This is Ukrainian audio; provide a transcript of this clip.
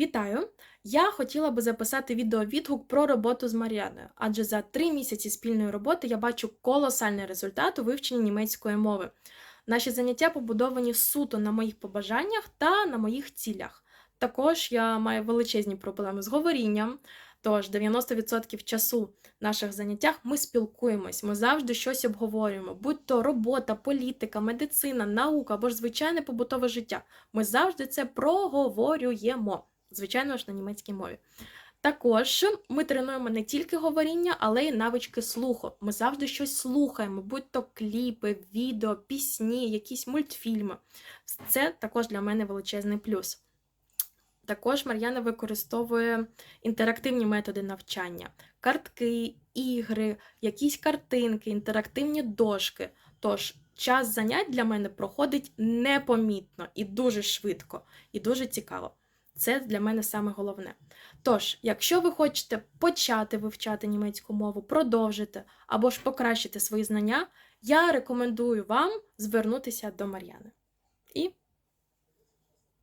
Вітаю! Я хотіла би записати відеовідгук про роботу з Мар'яною, адже за три місяці спільної роботи я бачу колосальний результат у вивченні німецької мови. Наші заняття побудовані суто на моїх побажаннях та на моїх цілях. Також я маю величезні проблеми з говорінням, тож 90% часу наших заняттях ми спілкуємось, ми завжди щось обговорюємо, будь то робота, політика, медицина, наука або ж звичайне побутове життя. Ми завжди це проговорюємо, звичайно ж, на німецькій мові. Також ми тренуємо не тільки говоріння, але й навички слуху. Ми завжди щось слухаємо, будь то кліпи, відео, пісні, якісь мультфільми. Це також для мене величезний плюс. Також Мар'яна використовує інтерактивні методи навчання, картки, ігри, якісь картинки, інтерактивні дошки. Тож час занять для мене проходить непомітно і дуже швидко, і дуже цікаво. Це для мене саме головне. Тож, якщо ви хочете почати вивчати німецьку мову, продовжити або ж покращити свої знання, я рекомендую вам звернутися до Мар'яни.